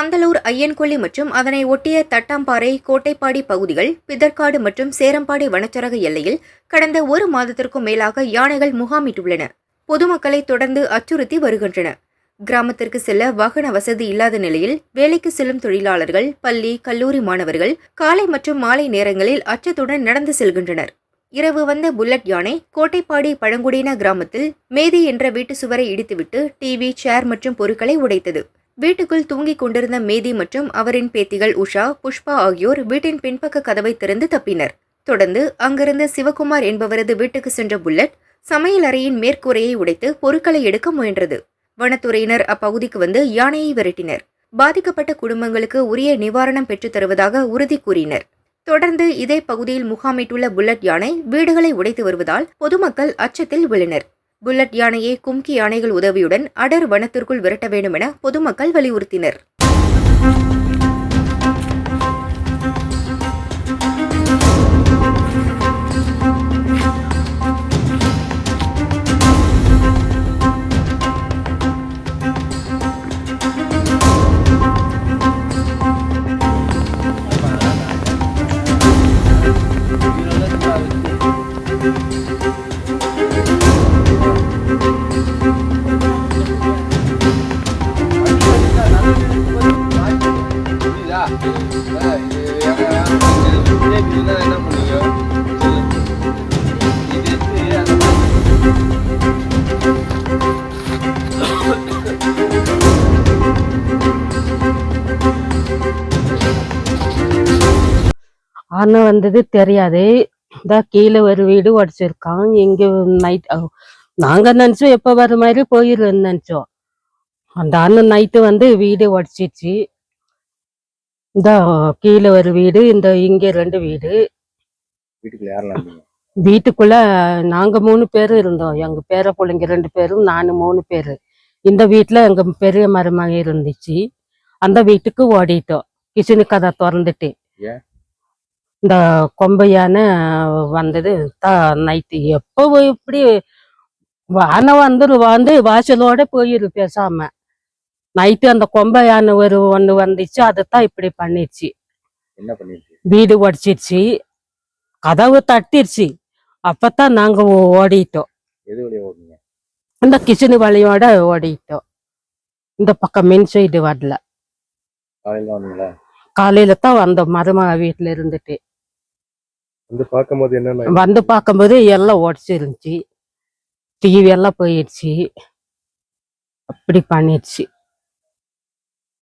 பந்தலூர் ஐயன்கொல்லி மற்றும் அதனை ஒட்டிய தட்டாம்பாறை கோட்டைப்பாடி பகுதிகள் பிதற்காடு மற்றும் சேரம்பாடி வனச்சரக எல்லையில் கடந்த ஒரு மாதத்திற்கும் மேலாக யானைகள் முகாமிட்டுள்ளன. பொதுமக்களை தொடர்ந்து அச்சுறுத்தி வருகின்றன. கிராமத்திற்கு செல்ல வாகன வசதி இல்லாத நிலையில் வேலைக்கு செல்லும் தொழிலாளர்கள் பள்ளி கல்லூரி மாணவர்கள் காலை மற்றும் மாலை நேரங்களில் அச்சத்துடன் நடந்து செல்கின்றனர். இரவு வந்த புல்லட் யானை கோட்டைப்பாடி பழங்குடியின கிராமத்தில் மேதி என்ற வீட்டு சுவரை இடித்துவிட்டு டிவி சேர் மற்றும் பொருட்களை உடைத்தது. வீட்டுக்குள் தூங்கிக் கொண்டிருந்த மேதி மற்றும் அவரின் பேத்திகள் உஷா புஷ்பா ஆகியோர் வீட்டின் பின்பக்க கதவை திறந்து தப்பினர். தொடர்ந்து அங்கிருந்த சிவகுமார் என்பவரது வீட்டுக்கு சென்ற புல்லட் சமையல் அறையின் மேற்கூரையை உடைத்து பொருட்களை எடுக்க முயன்றது. வனத்துறையினர் அப்பகுதிக்கு வந்து யானையை விரட்டினர். பாதிக்கப்பட்ட குடும்பங்களுக்கு உரிய நிவாரணம் பெற்றுத் தருவதாக உறுதி கூறினர். தொடர்ந்து இதே பகுதியில் முகாமிட்டுள்ள புல்லட் யானை வீடுகளை உடைத்து வருவதால் பொதுமக்கள் அச்சத்தில் உள்ளனர் புல்லட் யானையை கும்கி யானைகள் உதவியுடன் அடர் வனத்திற்குள் விரட்ட வேண்டும் என பொதுமக்கள் வலியுறுத்தினர். என்ன பண்ணுவீங்க? அண்ணன் வந்தது தெரியாது. இதான் கீழே ஒரு வீடு உடச்சிருக்கான் இங்க நைட் நாங்க நினைச்சோம் எப்ப வர மாதிரி போயிடுன்னு நினைச்சோம். அந்த அண்ணன் நைட்டு வந்து வீடு உடச்சிருச்சு இந்த கீழே ஒரு வீடு இந்த இங்க ரெண்டு வீடு. வீட்டுக்குள்ள நாங்க மூணு பேர் இருந்தோம். எங்க பேர பிள்ளைங்க ரெண்டு பேரும் நானு மூணு பேரு. இந்த வீட்டுல எங்க பெரிய மருமக இருந்துச்சு. அந்த வீட்டுக்கு ஓடிட்டோம். கிச்சனு கதை திறந்துட்டு? இந்த கொம்பு யானை வந்தது நைட்டு எப்போ இப்படி வானை வந்துரு வந்து வாசலோட போயிரு பேசாம நைட்டு அந்த கொம்பை யானை ஒரு ஒண்ணு வந்துச்சு அதைத்தான் இப்படி பண்ணிடுச்சு வீடு உடச்சிருச்சு கதவு தட்டிருச்சு. அப்பதான் நாங்க ஓ- ஓடிட்டோம். இந்த கிச்சனு வழியோட ஓடிட்டோம். இந்த பக்கம் மின் சைடு வரல. காலையில தான் வந்தோம். மருமக வீட்டுல இருந்துட்டு. வந்து பார்க்கும்போது என்னென்ன வந்து பார்க்கும்போது எல்லாம் உடச்சிருந்துச்சு டிவி எல்லாம் போயிடுச்சு அப்படி பண்ணிடுச்சு